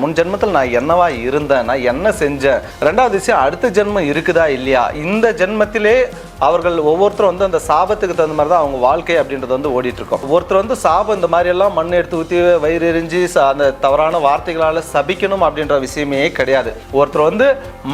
முன் ஜென்மத்தில் நான் என்னவா இருந்தேன்? நான் என்ன செஞ்சேன்? ரெண்டாவது விஷயம் அடுத்த ஜென்மம் இருக்குதா இல்லையா? இந்த ஜென்மத்திலே அவர்கள் ஒவ்வொருத்தரும் வந்து அந்த சாபத்துக்கு தகுந்த மாதிரி தான் அவங்க வாழ்க்கை அப்படின்றது வந்து ஓடிட்டு இருக்கோம் ஒருத்தர் வந்து சாபம் இந்த மாதிரி எல்லாம் மண் எடுத்து ஊற்றி வயிறு எரிஞ்சு அந்த தவறான வார்த்தைகளால் சபிக்கணும் அப்படின்ற விஷயமே கிடையாது. ஒருத்தர் வந்து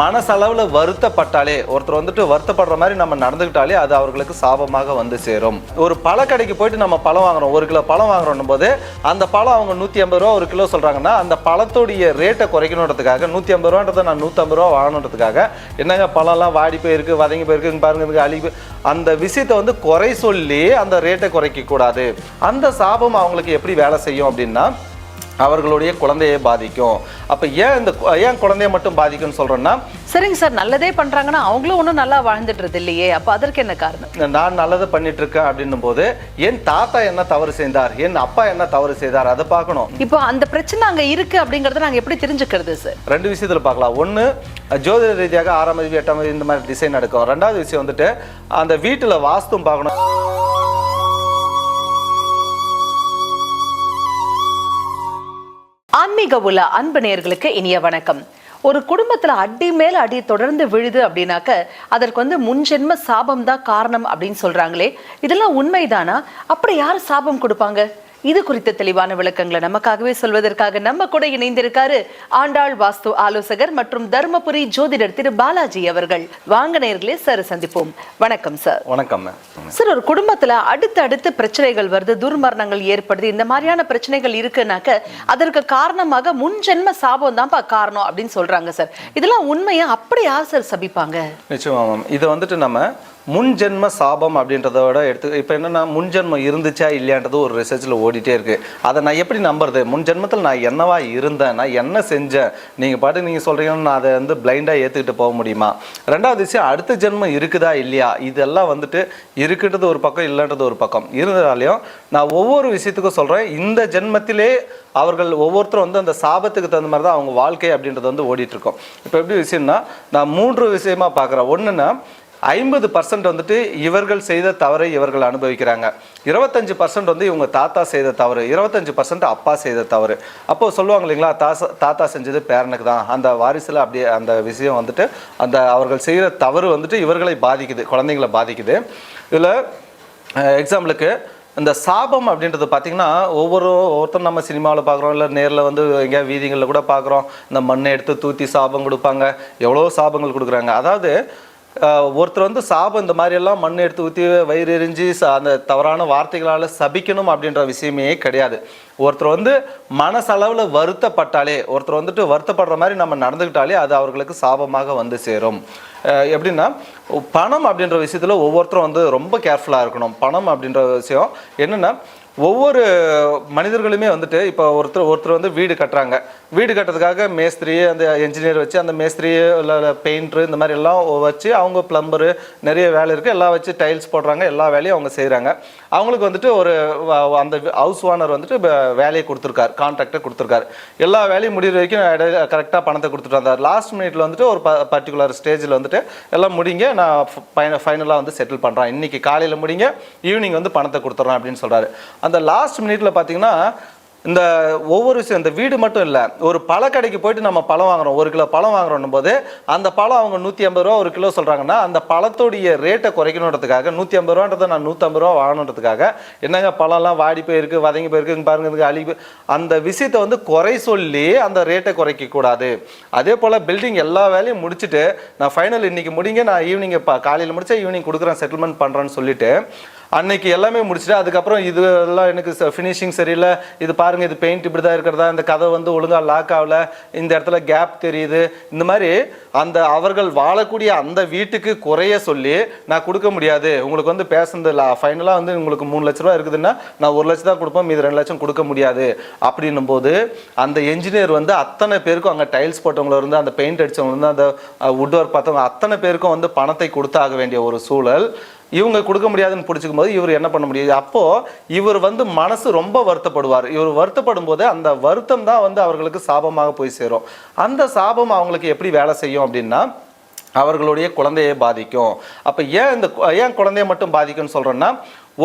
மனசளவில் வருத்தப்பட்டாலே ஒருத்தர் வந்துட்டு வருத்தப்படுற மாதிரி நம்ம நடந்துக்கிட்டாலே அது அவர்களுக்கு சாபமாக வந்து சேரும். ஒரு பழக்கடைக்கு போயிட்டு நம்ம பழம் வாங்குறோம். ஒரு கிலோ பழம் வாங்குறோம் போது அந்த பழம் அவங்க நூற்றி ஐம்பது ரூபா ஒரு கிலோ சொல்கிறாங்கன்னா அந்த பழத்தோடைய ரேட்டை குறைக்கணுன்றதுக்காக நூற்றி ஐம்பது ரூபான்றதை நான் நூற்றம்பது ரூபா வாங்கணுன்றதுக்காக என்னங்க பழம்லாம் வாடி போயிருக்கு வதங்கி போயிருக்கு பாருங்க அழி போய்- அந்த விஷயத்தை வந்து குறை சொல்லி அந்த ரேட்டை குறைக்க கூடாது அந்த சாபம் அவங்களுக்கு எப்படி வேலை செய்யும் அப்படின்னா அவர்களுடைய குழந்தையை பாதிக்கும். அப்போ ஏன் இந்த ஏன் குழந்தைய மட்டும் பாதிக்கும்னு சொல்கிறேன்னா சரிங்க சார் நல்லதே பண்றாங்கன்னா அவங்களும் ஒன்றும் நல்லா வாழ்ந்துடுறது இல்லையே. அப்போ அதற்கு என்ன காரணம்? நான் நல்லதை பண்ணிட்டு இருக்கேன் அப்படின்னும் போது என் தாத்தா என்ன தவறு செய்தார்? என் அப்பா என்ன தவறு செய்தார்? அதை பார்க்கணும். இப்போ அந்த பிரச்சனை அங்க இருக்கு அப்படிங்கறத நாங்க எப்படி தெரிஞ்சுக்கிறது சார்? ரெண்டு விஷயத்துல பார்க்கலாம். ஒன்று ஜோதிட ரீதியாக ஆறாம் தேதி எட்டாம் தேதி இந்த மாதிரி டிசைன் நடக்கும் ரெண்டாவது விஷயம் வந்துட்டு அந்த வீட்டில் வாஸ்தும் பார்க்கணும். ஆன்மீக உள்ள அன்பு நேர்களுக்கு இனிய வணக்கம். ஒரு குடும்பத்துல அடி மேல அடி தொடர்ந்து விழுது அப்படின்னாக்க அதற்கு வந்து முன்ஜென்ம சாபம் தான் காரணம் அப்படின்னு சொல்றாங்களே. இதெல்லாம் உண்மைதானா? அப்படி யார் சாபம் கொடுப்பாங்க? இது குறித்த தெளிவான விளக்கங்களை நமக்காகவே சொல்வதற்காக நம்ம கூட இணைந்திருக்காரு ஆண்டாள் வாஸ்து ஆலோசகர் மற்றும் தர்மபுரி ஜோதிடர் திரு பாலாஜி அவர்கள். வாங்க நேயர்களே சார் சந்திப்போம். வணக்கம் சார். வணக்கம் சார் ஒரு குடும்பத்துல அடுத்து அடுத்து பிரச்சனைகள் வருது துர்மரணங்கள் ஏற்படுது இந்த மாதிரியான பிரச்சனைகள் இருக்குனாக்க அதற்கு காரணமாக முன் ஜென்ம சாபம் தான்ப்பா காரணம் அப்படின்னு சொல்றாங்க சார். இதெல்லாம் உண்மையா? அப்படி யார் சார் சபிப்பாங்க? நிச்சயமா இதை வந்துட்டு நம்ம முன் ஜென்ம சாபம் அப்படின்றத விட எடுத்து இப்போ என்னென்னா முன் ஜென்மம் இருந்துச்சா இல்லையான்றது ஒரு ரிசர்ச்சில் ஓடிட்டே இருக்குது அதை நான் எப்படி நம்புறது? முன் ஜென்மத்தில் நான் என்னவா இருந்தேன்? நான் என்ன செஞ்சேன்? நீங்கள் பாட்டு நீங்கள் சொல்கிறீங்கன்னு நான் அதை வந்து பிளைண்டாக ஏற்றுக்கிட்டு போக முடியுமா? ரெண்டாவது விஷயம் அடுத்த ஜென்மம் இருக்குதா இல்லையா? இதெல்லாம் வந்துட்டு இருக்குன்றது ஒரு பக்கம் இல்லைன்றது ஒரு பக்கம். இருந்தாலையும் நான் ஒவ்வொரு விஷயத்துக்கும் சொல்கிறேன் இந்த ஜென்மத்திலே அவர்கள் ஒவ்வொருத்தரும் வந்து அந்த சாபத்துக்கு தகுந்த மாதிரி தான் அவங்க வாழ்க்கை அப்படின்றது வந்து ஓடிட்டுருக்கோம் இப்போ எப்படி விஷயம்னா நான் மூன்று விஷயமா பார்க்குறேன். ஒன்றுன்னா ஐம்பது பர்சன்ட் வந்துட்டு இவர்கள் செய்த தவறை இவர்கள் அனுபவிக்கிறாங்க. இருபத்தஞ்சு பர்சன்ட் வந்து இவங்க தாத்தா செய்த தவறு இருபத்தஞ்சு பர்சன்ட் அப்பா செய்த தவறு. அப்போ சொல்லுவாங்க இல்லைங்களா தாசா தாத்தா செஞ்சது பேரனுக்கு தான். அந்த வாரிசில் அப்படியே அந்த விஷயம் வந்துட்டு அந்த அவர்கள் செய்கிற தவறு வந்துட்டு இவர்களை பாதிக்குது குழந்தைங்களை பாதிக்குது. இதில் எக்ஸாம்பிளுக்கு இந்த சாபம் அப்படின்றது பார்த்தீங்கன்னா ஒவ்வொரு ஒருத்தர் நம்ம சினிமாவில் பார்க்குறோம் இல்லை நேரில் வந்து எங்கேயா வீதிகளில் கூட பார்க்குறோம் இந்த மண்ணை எடுத்து தூத்தி சாபம் கொடுப்பாங்க. எவ்வளோ சாபங்கள் கொடுக்குறாங்க. அதாவது ஒருத்தர் வந்து சாபம் இந்த மாதிரியெல்லாம் மண் எடுத்து ஊற்றி வயிறு எரிஞ்சு ச- அந்த தவறான வார்த்தைகளால் சபிக்கணும் அப்படின்ற விஷயமே கிடையாது. ஒருத்தர் வந்து மனசளவில் வருத்தப்பட்டாலே ஒருத்தர் வந்துட்டு வருத்தப்படுற மாதிரி நம்ம நடந்துக்கிட்டாலே அது அவர்களுக்கு சாபமாக வந்து சேரும். எப்படின்னா பணம் அப்படின்ற விஷயத்தில் ஒவ்வொருத்தரும் வந்து ரொம்ப கேர்ஃபுல்லாக இருக்கணும். பணம் அப்படின்ற விஷயம் என்னென்னா ஒவ்வொரு மனிதர்களுமே வந்துட்டு இப்போ ஒருத்தர் ஒருத்தர் வந்து வீடு கட்டுறாங்க. வீடு கட்டுறதுக்காக மேஸ்திரி அந்த என்ஜினியர் வச்சு அந்த மேஸ்திரி இல்லை பெயிண்ட்ரு இந்த மாதிரி எல்லாம் வச்சு அவங்க பிளம்பரு நிறைய வேலை இருக்குது எல்லாம் வச்சு டைல்ஸ் போடுறாங்க. எல்லா வேலையும் அவங்க செய்கிறாங்க அவங்களுக்கு வந்துட்டு ஒரு அந்த ஹவுஸ் ஓனர் வந்துட்டு வேலையை கொடுத்துருக்காரு. கான்ட்ராக்டை கொடுத்துருக்காரு. எல்லா வேலையும் முடிகிற வரைக்கும் கரெக்டாக பணத்தை கொடுத்துட்டு வந்தார். லாஸ்ட் மினிட்ல வந்துட்டு ஒரு ப பர்டிகுலர் ஸ்டேஜில் வந்துட்டு எல்லாம் முடிங்க. நான் ஃபைனலாக வந்து செட்டில் பண்ணுறேன் இன்றைக்கி காலையில் முடிங்க. ஈவினிங் வந்து பணத்தை கொடுத்துட்றேன் அப்படின்னு சொல்கிறாரு அந்த லாஸ்ட் மினிட்ல பார்த்தீங்கன்னா இந்த ஒவ்வொரு விஷயம் இந்த வீடு மட்டும் இல்லை ஒரு பழக்கடைக்கு போயிட்டு நம்ம பழம் வாங்குறோம். ஒரு கிலோ பழம் வாங்குறோம் போது அந்த பழம் அவங்க நூற்றி ஐம்பது ரூபா ஒரு கிலோ சொல்கிறாங்கன்னா அந்த பழத்தோடைய ரேட்டை குறைக்கணுன்றதுக்காக நூற்றி ஐம்பது ரூபான்றதை நான் நூற்றம்பது ரூபா வாங்கணுன்றதுக்காக என்னங்க பழம்லாம் வாடி போயிருக்கு வதங்கி போயிருக்கு பாருங்க இதுக்கு அழி அந்த விஷயத்தை வந்து குறை சொல்லி அந்த ரேட்டை குறைக்கக்கூடாது அதே போல் பில்டிங் எல்லா வேலையும் முடிச்சுட்டு நான் ஃபைனல் இன்றைக்கி முடிங்க நான் ஈவினிங் காலையில் முடிச்சா ஈவினிங் கொடுக்குறேன் செட்டில்மெண்ட் பண்ணுறேன்னு சொல்லிட்டு அன்னைக்கு எல்லாமே முடிச்சுட்டு அதுக்கப்புறம் இது எல்லாம் எனக்கு ஃபினிஷிங் சரியில்லை. இது பாருங்க இது பெயிண்ட் இப்படி தான் இருக்கிறதா? இந்த கதை வந்து ஒழுங்காக லாக் ஆகல. இந்த இடத்துல கேப் தெரியுது. இந்த மாதிரி அந்த அவர்கள் வாழக்கூடிய அந்த வீட்டுக்கு குறைய சொல்லி நான் கொடுக்க முடியாது. உங்களுக்கு வந்து பேசுனது ஃபைனலாக வந்து உங்களுக்கு மூணு லட்ச ரூபா இருக்குதுன்னா நான் ஒரு லட்சம் தான் கொடுப்பேன். மீது ரெண்டு லட்சம் கொடுக்க முடியாது. அப்படின்னும் போது அந்த என்ஜினியர் வந்து அத்தனை பேருக்கும் அங்கே டைல்ஸ் போட்டவங்கள இருந்து அந்த பெயிண்ட் அடித்தவங்க இருந்து அந்த வுட் ஒர்க் பார்த்தவங்க அத்தனை பேருக்கும் வந்து பணத்தை கொடுத்தாக வேண்டிய ஒரு சூழல். இவங்க கொடுக்க முடியாதுன்னு பிடிச்சிக்கும் போது இவர் என்ன பண்ண முடியாது அப்போது இவர் வந்து மனசு ரொம்ப வருத்தப்படுவார். இவர் வருத்தப்படும் போது அந்த வருத்தம் தான் வந்து அவர்களுக்கு சாபமாக போய் சேரும். அந்த சாபம் அவங்களுக்கு எப்படி வேலை செய்யும் அப்படின்னா அவர்களுடைய குழந்தையை பாதிக்கும். அப்போ ஏன் இந்த ஏன் குழந்தைய மட்டும் பாதிக்கும்னு சொல்கிறோன்னா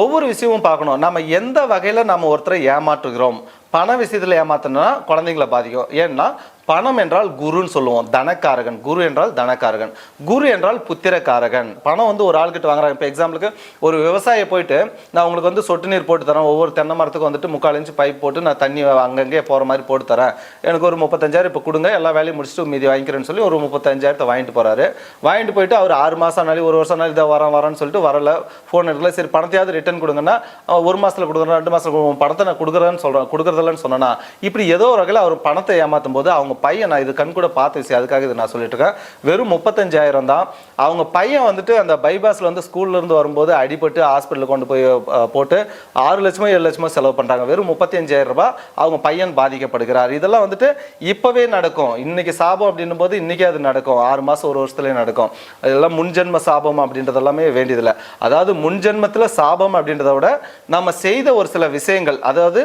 ஒவ்வொரு விஷயமும் பார்க்கணும். நம்ம எந்த வகையில் நம்ம ஒருத்தரை ஏமாற்றுகிறோம்? பண விஷயத்தில் ஏமாத்தினா குழந்தைங்களை பாதிக்கும். ஏன்னா பணம் என்றால் குருன்னு சொல்லுவோம். தனக்காரகன். குரு என்றால் தனக்காரகன். குரு என்றால் புத்திரக்காரகன். பணம் வந்து ஒரு ஆள்கிட்ட வாங்குறாங்க. இப்போ எக்ஸாம்பிளுக்கு ஒரு விவசாயி போயிட்டு நான் உங்களுக்கு வந்து சொட்டு நீர் போட்டு தரேன். ஒவ்வொரு தென்னை மரத்துக்கு வந்துட்டு முக்கால் இன்ச்சு பைப் போட்டு நான் தண்ணி அங்கங்கே போகிற மாதிரி போட்டு தரேன். எனக்கு ஒரு முப்பத்தஞ்சாயிரம் இப்போ கொடுங்க. எல்லா வேலையும் முடிச்சுட்டு மீதி வாங்கிக்கிறேன்னு சொல்லி ஒரு முப்பத்தஞ்சாயிரத்தை வாங்கிட்டு போகிறாரு வாங்கிட்டு போயிட்டு அவர் ஆறு மாதம் ஆனாலும் ஒரு வருஷம் ஆனாலும் இதை வரேன் வரேன்னு சொல்லிட்டு வரல. ஃபோன் எடுக்கல. சரி பணத்தையாவது ரிட்டர்ன் கொடுங்கன்னா ஒரு மாதத்தில் கொடுக்குறேன் ரெண்டு மாதத்தில் பணத்தை நான் கொடுக்குறேன்னு சொல்கிறேன் கொடுக்குறதில்லன்னு சொன்னேன்னா இப்படி ஏதோ ஒரு வகையில் அவர் பணத்தை ஏமாற்றும் போது அவங்க பையன் நான் இது கண் கூட பார்த்த விஷயம் அதுக்காக இது நான் சொல்லிட்டு இருக்கேன். வெறும் முப்பத்தஞ்சாயிரம் தான். அவங்க பையன் வந்துட்டு அந்த பைபாஸில் வந்து ஸ்கூல்லேருந்து வரும்போது அடிபட்டு ஹாஸ்பிட்டலுக்கு கொண்டு போய் போட்டு ஆறு லட்சமோ ஏழு லட்சமோ செலவு பண்ணுறாங்க வெறும் முப்பத்தஞ்சாயிரம் ரூபாய் அவங்க பையன் பாதிக்கப்படுகிறார். இதெல்லாம் வந்துட்டு இப்போவே நடக்கும். இன்னைக்கு சாபம் அப்படின்னும் போது இன்றைக்கே அது நடக்கும். ஆறு மாதம் ஒரு வருஷத்துலேயே நடக்கும். அதெல்லாம் முன்ஜென்ம சாபம் அப்படின்றது எல்லாமே வேண்டியதில்லை. அதாவது முன்ஜென்மத்தில் சாபம் அப்படின்றத விட நம்ம செய்த ஒரு சில விஷயங்கள் அதாவது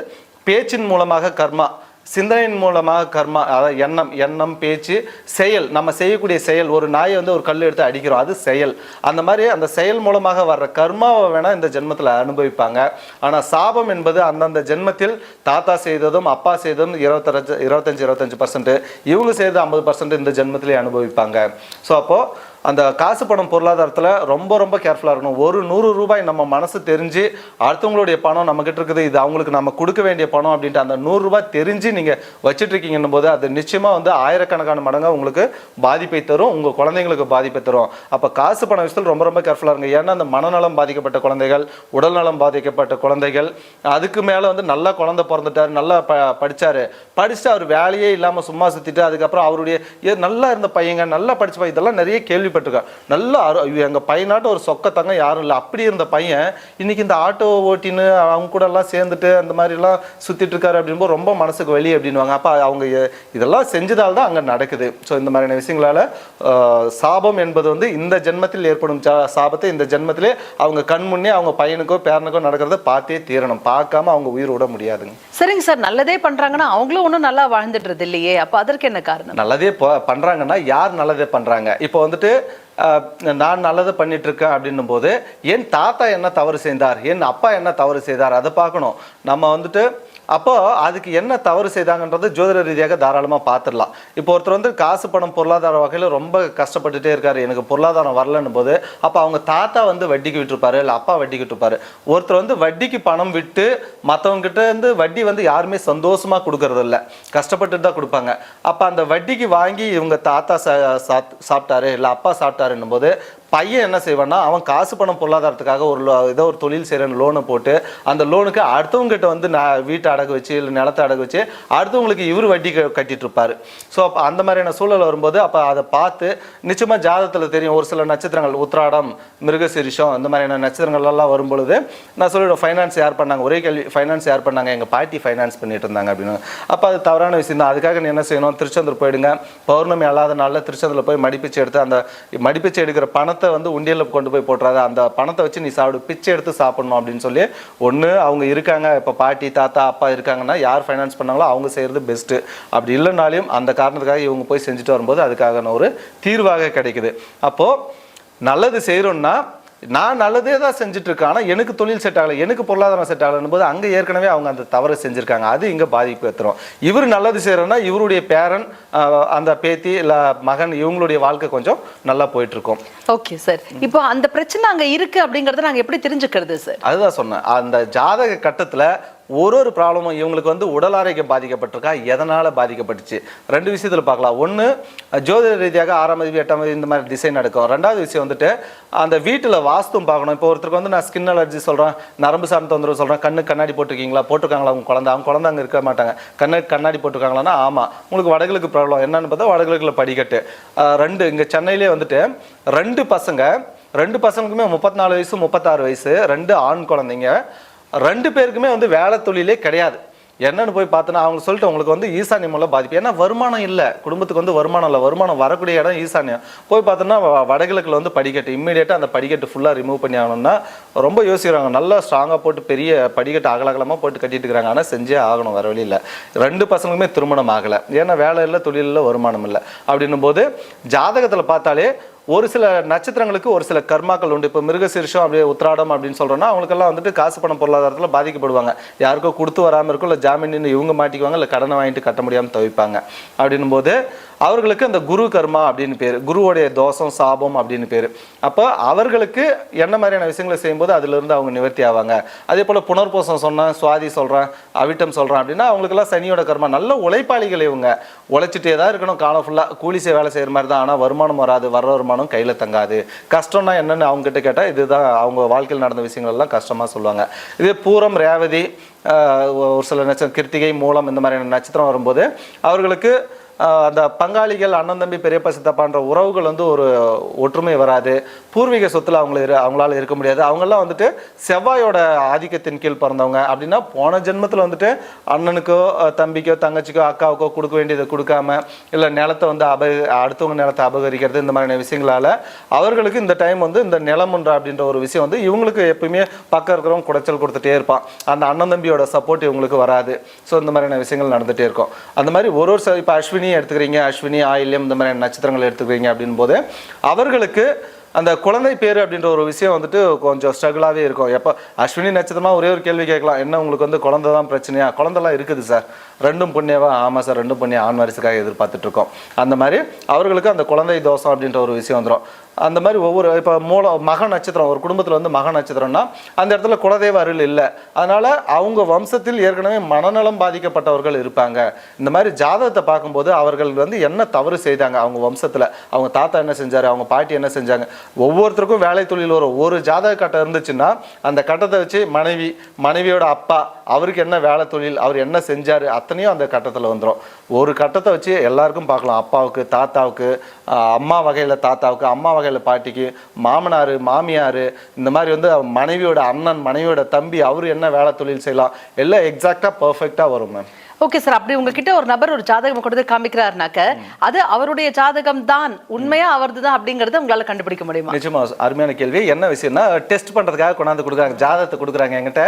பேச்சின் மூலமாக கர்மா சிந்தனையின் மூலமாக கர்மா அதாவது எண்ணம் எண்ணம் பேச்சு செயல் நம்ம செய்யக்கூடிய செயல் ஒரு நாயை வந்து ஒரு கல் எடுத்து அடிக்கிறோம் அது செயல். அந்த மாதிரி அந்த செயல் மூலமாக வர்ற கர்மாவை வேணால் இந்த ஜென்மத்தில் அனுபவிப்பாங்க. ஆனால் சாபம் என்பது அந்தந்த ஜென்மத்தில் தாத்தா செய்ததும் அப்பா செய்ததும் இருபத்தஞ்சு இருபத்தஞ்சு இருபத்தஞ்சு பர்சன்ட் இவங்க செய்தது ஐம்பது பர்சன்ட் இந்த ஜென்மத்திலே அனுபவிப்பாங்க. ஸோ அப்போது அந்த காசு பணம் பொருளாதாரத்தில் ரொம்ப ரொம்ப கேர்ஃபுல்லாக இருக்கணும். ஒரு நூறு ரூபாய் நம்ம மனசு தெரிஞ்சு அடுத்தவங்களுடைய பணம் நம்மக்கிட்ட இருக்குது இது அவங்களுக்கு நம்ம கொடுக்க வேண்டிய பணம் அப்படின்ட்டு அந்த நூறுரூபா தெரிஞ்சு நீங்கள் வச்சுட்ருக்கீங்கன்னும் போது அது நிச்சயமாக வந்து ஆயிரக்கணக்கான மடங்கு உங்களுக்கு பாதிப்பை தரும் உங்கள் குழந்தைங்களுக்கு பாதிப்பை தரும். அப்போ காசு பண விஷயத்தில் ரொம்ப ரொம்ப கேர்ஃபுல்லாக இருங்க. ஏன்னா அந்த மனநலம் பாதிக்கப்பட்ட குழந்தைகள் உடல்நலம் பாதிக்கப்பட்ட குழந்தைகள் அதுக்கு மேலே வந்து நல்லா குழந்தை பிறந்துட்டார் நல்லா ப படித்தார் படிச்சுட்டு அவர் வேலையே இல்லாமல் சும்மா சுற்றிட்டு அதுக்கப்புறம் அவருடைய நல்லா இருந்த பையங்க நல்லா படிச்ச பையன் இதெல்லாம் நிறைய கேள்விப்பட்டிருக்கேன் நல்லா அரு- ஐயோ, எங்க பையனாட்ட ஒரு சொக்க தங்க யாரும் இல்லை. அப்படி இருந்த பையன் இன்னைக்கு இந்த ஆட்டோ ஓட்டின்னு அவங்க கூட எல்லாம் சேர்ந்துட்டு அந்த மாதிரி எல்லாம் சுத்திட்டு இருக்காரு அப்படின்போது ரொம்ப மனசுக்கு வலி அப்படின்வாங்க அப்ப அவங்க இதெல்லாம் செஞ்சதால் தான் அங்க நடக்குது. ஸோ இந்த மாதிரியான விஷயங்களால சாபம் என்பது வந்து இந்த ஜென்மத்தில் ஏற்படும் சாபத்தை இந்த ஜென்மத்திலே அவங்க கண் முன்னே அவங்க பையனுக்கோ பேரனுக்கோ நடக்கிறத பார்த்தே தீரணும். பார்க்காம அவங்க உயிர் விட முடியாதுங்க. சரிங்க சார். நல்லதே பண்றாங்கன்னா அவங்களும் ஒன்றும் நல்லா வாழ்ந்துடுறது இல்லையே. அப்ப அதற்கு என்ன காரணம்? நல்லதே பண்றாங்கன்னா யார் நல்லதே பண்றாங்க? இப்போ வந்துட்டு நான் நல்லது பண்ணிட்டு இருக்கேன் அப்படின்னும் போது என் தாத்தா என்ன தவறு செய்தார்? என் அப்பா என்ன தவறு செய்தார்? அதை பார்க்கணும். நம்ம வந்துட்டு அப்போது அதுக்கு என்ன தவறு செய்தாங்கன்றது ஜோதிட ரீதியாக தாராளமாக பார்த்துடலாம். இப்போ ஒருத்தர் வந்து காசு பணம் பொருளாதார வகையில் ரொம்ப கஷ்டப்பட்டுட்டே இருக்காரு எனக்கு பொருளாதாரம் வரலன்னு போது அப்போ அவங்க தாத்தா வந்து வட்டிக்கு விட்டுருப்பாரு இல்லை அப்பா வட்டிக்கு விட்டுருப்பாரு. ஒருத்தர் வந்து வட்டிக்கு பணம் விட்டு மற்றவங்ககிட்ட இருந்து வட்டி வந்து யாருமே சந்தோஷமாக கொடுக்கறது இல்லை கஷ்டப்பட்டு தான் கொடுப்பாங்க. அப்போ அந்த வட்டிக்கு வாங்கி இவங்க தாத்தா சா- சாப்பிட்டாரு இல்லை அப்பா சாப்பிட்டாருன்னும் போது பையன் என்ன செய்வான்னா அவன் காசு பணம் பொருளாதாரத்துக்காக ஒரு ஏதோ ஒரு தொழில் செய்கிறேன்னு லோனை போட்டு அந்த லோனுக்கு அடுத்தவங்ககிட்ட வந்து நான் வீட்டை அடகு வச்சு இல்லை நிலத்தை அடகு வச்சு அடுத்தவங்களுக்கு இவர் வட்டி கட்டிட்டு இருப்பாரு ஸோ அப்போ அந்த மாதிரியான சூழல் வரும்போது அப்போ அதை பார்த்து நிச்சயமாக ஜாதகத்தில் தெரியும் ஒரு சில நட்சத்திரங்கள் உத்ராடம் மிருகசிரிஷம் இந்த மாதிரியான நட்சத்திரங்கள் எல்லாம் நான் சொல்லிடுவேன் ஃபைனான்ஸ் யார் பண்ணாங்க? ஒரே கேள்வி ஃபைனான்ஸ் யார் பண்ணாங்க? எங்கள் பாட்டி ஃபைனான்ஸ் பண்ணிட்டு இருந்தாங்க அப்படின்னு. அப்போ அது தவறான விஷயம் தான். அதுக்காக நீ என்ன செய்யணும்? திருச்செந்தூர் போயிடுங்க. பௌர்ணமி அல்லாத நாளில் திருச்செந்தூரில் போய் மடிப்பிச்சு எடுத்து அந்த மடிப்பிச்சு எடுக்கிற பணத்தை பணத்தை வந்து உண்டியலில் கொண்டு போய் போட்டுறாத அந்த பணத்தை வச்சு நீ சாப்பிடு பிச்சை எடுத்து சாப்பிடணும் அப்படின்னு சொல்லி ஒன்று அவங்க இருக்காங்க இப்போ பாட்டி தாத்தா அப்பா இருக்காங்கன்னா யார் ஃபைனான்ஸ் பண்ணாங்களோ அவங்க செய்கிறது பெஸ்ட்டு அப்படி இல்லைனாலையும் அந்த காரணத்துக்காக இவங்க போய் செஞ்சுட்டு வரும்போது அதுக்கான ஒரு தீர்வாக கிடைக்குது. அப்போது நல்லது செய்கிறோன்னா நான் நல்லதே தான் செஞ்சுட்டு இருக்கேன் ஆனால் எனக்கு தொழில் செட் ஆகலை எனக்கு பொருளாதாரம் செட் ஆகலைன்னு போது அங்கே ஏற்கனவே அவங்க அந்த தவறை செஞ்சுருக்காங்க. அது இங்கே பாதிப்பு ஏற்றுரும் இவர் நல்லது செய்கிறோன்னா இவருடைய பேரன் அந்த பேத்தி இல்லை மகன் இவங்களுடைய வாழ்க்கை கொஞ்சம் நல்லா போயிட்டு இருக்கும் ஓகே சார் இப்போ அந்த பிரச்சனை அங்க இருக்கு அப்படிங்கறத நாங்க எப்படி தெரிஞ்சுக்கிறது சார் அதுதான் சொன்னேன். அந்த ஜாதக கட்டத்தில் ஒரு ஒரு ப்ராப்ளமும் இவங்களுக்கு வந்து உடல் ஆரோக்கியம் பாதிக்கப்பட்டிருக்கா? எதனால் பாதிக்கப்பட்டுச்சு? ரெண்டு விஷயத்தில் பார்க்கலாம். ஒன்று ஜோதிட ரீதியாக ஆறாம் தேதி எட்டாம் தேதி இந்த மாதிரி டிசைன் நடக்கும் ரெண்டாவது விஷயம் வந்துட்டு அந்த வீட்டில் வாஸ்தும் பார்க்கணும். இப்போ ஒருத்தருக்கு வந்து நான் ஸ்கின் அலர்ஜி சொல்கிறேன் நரம்பு சார்ந்த தொந்தரவு சொல்கிறேன் கண்ணு கண்ணாடி போட்டிருக்கீங்களா? போட்டிருக்காங்களா? அவங்க குழந்தை. அவங்க குழந்தை அங்கே இருக்க மாட்டாங்க. கண்ணு கண்ணாடி போட்டிருக்காங்களான்னா ஆமாம் உங்களுக்கு வடகிழக்கு ப்ராப்ளம் என்னன்னு பார்த்தா வடகிழக்கில் படிக்கட்டு. ரெண்டு இங்கே சென்னையிலே வந்துட்டு ரெண்டு பசங்க ரெண்டு பசங்களுக்குமே முப்பத்தி நாலு வயசு முப்பத்தாறு வயசு ரெண்டு ஆண் குழந்தைங்க. ரெண்டு பேருக்குமே வந்து வேலை தொழிலே கிடையாது. என்னன்னு போய் பார்த்தோன்னா அவங்க சொல்லிட்டு உங்களுக்கு வந்து ஈசானியம் மூலம் பாதிப்பு. ஏன்னா வருமானம் இல்லை. குடும்பத்துக்கு வந்து வருமானம் இல்லை. வருமானம் வரக்கூடிய இடம் ஈசானியம். போய் பார்த்தோன்னா வ- வந்து படிக்கட்டு. இம்மீடியட்டாக அந்த படிக்கட்டு ஃபுல்லாக ரிமூவ் பண்ணி ஆகணும்னா ரொம்ப யோசிக்கிறாங்க. நல்லா ஸ்ட்ராங்காக போட்டு பெரிய படிக்கட்டு அகலகலமாக போட்டு கட்டிட்டு இருக்கிறாங்க ஆனால் செஞ்சே ஆகணும். வர வழியில் ரெண்டு பசங்களுமே திருமணம் ஆகலை. ஏன்னா வேலை இல்லை தொழில் இல்லை வருமானம் இல்லை. அப்படின்னும் போது ஜாதகத்தில் பார்த்தாலே ஒரு சில நட்சத்திரங்களுக்கு ஒரு சில கர்மாக்கள் உண்டு. இப்போ மிருகசீர்ஷம் அப்படியே உத்ராடம் அப்படின்னு சொல்கிறோன்னா அவங்களுக்கெல்லாம் வந்துட்டு காசு பணம் பொருளாதாரத்தில் பாதிக்கப்படுவாங்க. யாருக்கோ கொடுத்து வராமல் இருக்கும் இல்லை ஜாமீன் இவங்க மாட்டிக்குவாங்க இல்லை கடனை வாங்கிட்டு கட்ட முடியாமல் தவிப்பாங்க. அப்படின்னும் போது அவர்களுக்கு அந்த குரு கர்மா அப்படின்னு பேர். குருவோடைய தோஷம் சாபம் அப்படின்னு பேர். அப்போ அவர்களுக்கு என்ன மாதிரியான விஷயங்களை செய்யும்போது அதிலிருந்து அவங்க நிவர்த்தி ஆவாங்க. அதே போல் புனர்போசம் சொன்னேன் சுவாதி சொல்கிறேன் அவிட்டம் சொல்கிறேன் அப்படின்னா அவங்களுக்கெல்லாம் சனியோட கர்மா. நல்ல உழைப்பாளிகள் இவங்க. உழைச்சிட்டே தான் இருக்கணும். காலம் ஃபுல்லாக கூலி செய் வேலை செய்கிற மாதிரி தான். ஆனால் வருமானம் வராது வர வருமானம் கையில் தங்காது. கஷ்டம்னா என்னன்னு அவங்க கிட்ட கேட்டால் இதுதான் அவங்க வாழ்க்கையில் நடந்த விஷயங்கள் எல்லாம் கஷ்டமாக சொல்லுவாங்க. இதே பூரம் ரேவதி ஒரு சில நட்சத்திரம் கிருத்திகை மூலம் இந்த மாதிரியான நட்சத்திரம் வரும்போது அவர்களுக்கு அந்த பங்காளிகள் அண்ணன் தம்பி பெரியப்பா சித்தப்பான்ற உறவுகள் வந்து ஒரு ஒற்றுமை வராது. பூர்வீக சொத்துல அவங்கள இரு- அவங்களால இருக்க முடியாது. அவங்கெல்லாம் வந்துட்டு செவ்வாயோட ஆதிக்கத்தின் கீழ் பிறந்தவங்க. அப்படின்னா போன ஜென்மத்தில் வந்துட்டு அண்ணனுக்கோ தம்பிக்கோ தங்கச்சிக்கோ அக்காவுக்கோ கொடுக்க வேண்டியதை கொடுக்காம இல்லை நிலத்தை வந்து அப அடுத்தவங்க நிலத்தை அபகரிக்கிறது இந்த மாதிரியான விஷயங்களால் அவர்களுக்கு இந்த டைம் வந்து இந்த நிலமுன்ற அப்படின்ற ஒரு விஷயம் வந்து இவங்களுக்கு எப்பயுமே பக்கம் இருக்கிறவங்க குடைச்சல் கொடுத்துட்டே இருப்பான். அந்த அண்ணன் தம்பியோட சப்போர்ட் இவங்களுக்கு வராது. ஸோ இந்த மாதிரியான விஷயங்கள் நடந்துகிட்டே இருக்கும். அந்த மாதிரி ஒரு ஒரு இப்போ அஸ்வினி எடுத்துக்கிறீங்க அஸ்வினி ஆயில்யம் இந்த மாதிரி நட்சத்திரங்கள் எடுத்துக்கிறீங்க அப்படின் போது அவர்களுக்கு அந்த குழந்தை பேர் அப்படின்ற ஒரு விஷயம் வந்துட்டு கொஞ்சம் ஸ்ட்ரகிளாகவே இருக்கும். எப்போ அஸ்வினி நட்சத்திரமாக ஒரே ஒரு கேள்வி கேட்கலாம். என்ன உங்களுக்கு வந்து குழந்தை தான் பிரச்சனையா? குழந்தைலாம் இருக்குது சார். ரெண்டும் புண்ணியவா? ஆமாம் சார் ரெண்டும் புண்ணியம். ஆண் வாரிசுக்காக எதிர்பார்த்துட்ருக்கோம் அந்த மாதிரி அவர்களுக்கு அந்த குழந்தை தோஷம் அப்படின்ற ஒரு விஷயம் வந்துடும் அந்த மாதிரி ஒவ்வொரு இப்போ மூல மக நட்சத்திரம் ஒரு குடும்பத்தில் வந்து மக நட்சத்திரம்னா அந்த இடத்துல குலதெய்வ அருள் இல்லை. அதனால் அவங்க வம்சத்தில் ஏற்கனவே மனநலம் பாதிக்கப்பட்டவர்கள் இருப்பாங்க. இந்த மாதிரி ஜாதகத்தை பார்க்கும்போது அவர்கள் வந்து என்ன தவறு செய்தாங்க அவங்க வம்சத்தில்? அவங்க தாத்தா என்ன செஞ்சார்? அவங்க பாட்டி என்ன செஞ்சாங்க? ஒவ்வொருத்தருக்கும் வேலை தொழில் வரும் ஒரு ஜாதக கட்டம் இருந்துச்சுன்னா அந்த கட்டத்தை வச்சு மனைவி மனைவியோட அப்பா அவருக்கு என்ன வேலை தொழில் அவர் என்ன செஞ்சார் அத்தனையும் அந்த கட்டத்தில் வந்துடும் ஒரு கட்டத்தை வச்சு எல்லாருக்கும் பார்க்கலாம். அப்பாவுக்கு தாத்தாவுக்கு அம்மா வகையில் தாத்தாவுக்கு அம்மா வகையில் பாட்டிக்கு மாமனார் மாமியார் இந்த மாதிரி வந்து மனைவியோட அண்ணன் மனைவியோட தம்பி அவர் என்ன வேலை தொழில் செய்யலாம் எல்லாம் எக்ஸாக்டாக பர்ஃபெக்டாக வரும் மேம் ஓகே சார் அப்படி உங்ககிட்ட ஒரு நபர் ஒரு ஜாதகம் கொடுத்து காமிக்கிறாருனாக்க அது அவருடைய ஜாதகம் தான் உண்மையா அவரது தான் அப்படிங்கறத உங்களால கண்டுபிடிக்க முடியுமா? நிச்சயமா அருமையான கேள்வி. என்ன விஷயம்னா டெஸ்ட் பண்றதுக்காக கொண்டாந்து கொடுக்குறாங்க ஜாதகத்தை கொடுக்குறாங்க என்கிட்ட.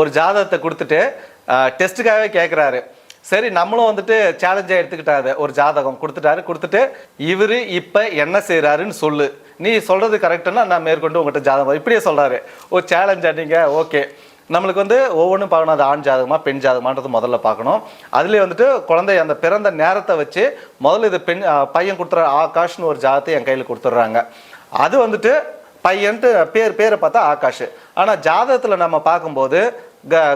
ஒரு ஜாதகத்தை கொடுத்துட்டு டெஸ்ட்டுக்காகவே கேட்குறாரு சரி நம்மளும் வந்துட்டு சேலஞ்சாக எடுத்துக்கிட்டாரு. ஒரு ஜாதகம் கொடுத்துட்டாரு கொடுத்துட்டு இவர் இப்போ என்ன செய்கிறாருன்னு சொல்லு. நீ சொல்கிறது கரெக்டுன்னா நான் மேற்கொண்டு உங்கள்கிட்ட ஜாதகம் இப்படியே சொல்கிறாரு ஓ சேலஞ்சா நீங்கள் ஓகே. நம்மளுக்கு வந்து ஒவ்வொன்றும் பார்க்கணும் அது ஆண் ஜாதகமா பெண் ஜாதகமான்றது முதல்ல பார்க்கணும். அதுலேயே வந்துட்டு குழந்தை அந்த பிறந்த நேரத்தை வச்சு முதல்ல இது பெண் பையன் கொடுத்துற ஆகாஷ்னு ஒரு ஜாதகத்தை என் கையில் கொடுத்துட்றாங்க. அது வந்துட்டு பையன்ட்டு பேர் பேரை பார்த்தா ஆகாஷ். ஆனால் ஜாதகத்தில் நம்ம பார்க்கும்போது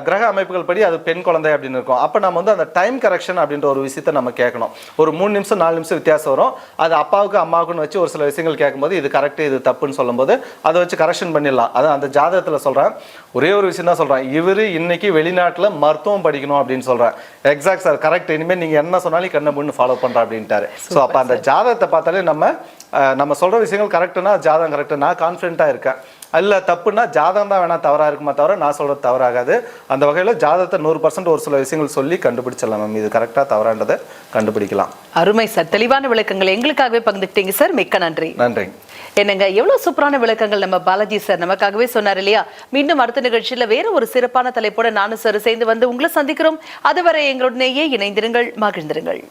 கிரக அமைப்புகள் படி அது பெண் குழந்தை அப்படின்னு இருக்கும். அப்போ நம்ம வந்து அந்த டைம் கரெக்ஷன் அப்படின்ற ஒரு விஷயத்த நம்ம கேட்கணும். ஒரு மூணு நிமிஷம் நாலு நிமிஷம் வித்தியாசம் வரும். அது அப்பாவுக்கு அம்மாவுக்குன்னு வச்சு ஒரு சில விஷயங்கள் கேட்கும்போது இது கரெக்டு இது தப்புன்னு சொல்லும்போது அதை வச்சு கரெக்ஷன் பண்ணிடலாம். அதான் அந்த ஜாதகத்தில் சொல்கிறேன் ஒரே ஒரு விஷயம் தான் சொல்கிறேன் இவர் இன்னைக்கு வெளிநாட்டில் மருத்துவம் படிக்கணும் அப்படின்னு சொல்கிறேன் எக்ஸாக்ட் சார் கரெக்ட் இனிமேல் நீங்கள் என்ன சொன்னாலும் கண்ணை முன்னு ஃபாலோ பண்ணுறேன் அப்படின்ட்டாரு. ஸோ அப்போ அந்த ஜாதகத்தை பார்த்தாலே நம்ம நம்ம சொல்கிற விஷயங்கள் கரெக்டுனா ஜாதகம் கரெக்டு நான் கான்ஃபிடென்ட்டாக இருக்கேன். இல்லை தப்புன்னா ஜாதகம் தான் வேணா தவறாக இருக்குமா தவிர நான் சொல்கிறது தவறாகாது. அந்த வகையில் ஜாதகத்தை நூறு பர்சன்ட் ஒரு சில விஷயங்கள் சொல்லி கண்டுபிடிச்சிடலாம் மேம் இது கரெக்டாக தவறான்றதை கண்டுபிடிக்கலாம். அருமை சார் தெளிவான விளக்கங்கள் எங்களுக்காகவே பகிர்ந்துக்கிட்டீங்க சார் மிக்க நன்றி. நன்றி. என்னங்க எவ்வளவு சூப்பரான விளக்கங்கள் நம்ம பாலாஜி சார் நமக்காகவே சொன்னார் இல்லையா? மீண்டும் அடுத்த நிகழ்ச்சியில வேற ஒரு சிறப்பான தலைப்போட நானும் சார் சேர்ந்து வந்து உங்களை சந்திக்கிறோம். அதுவரை எங்களுடனேயே இணைந்திருங்கள் மகிழ்ந்திருங்கள்.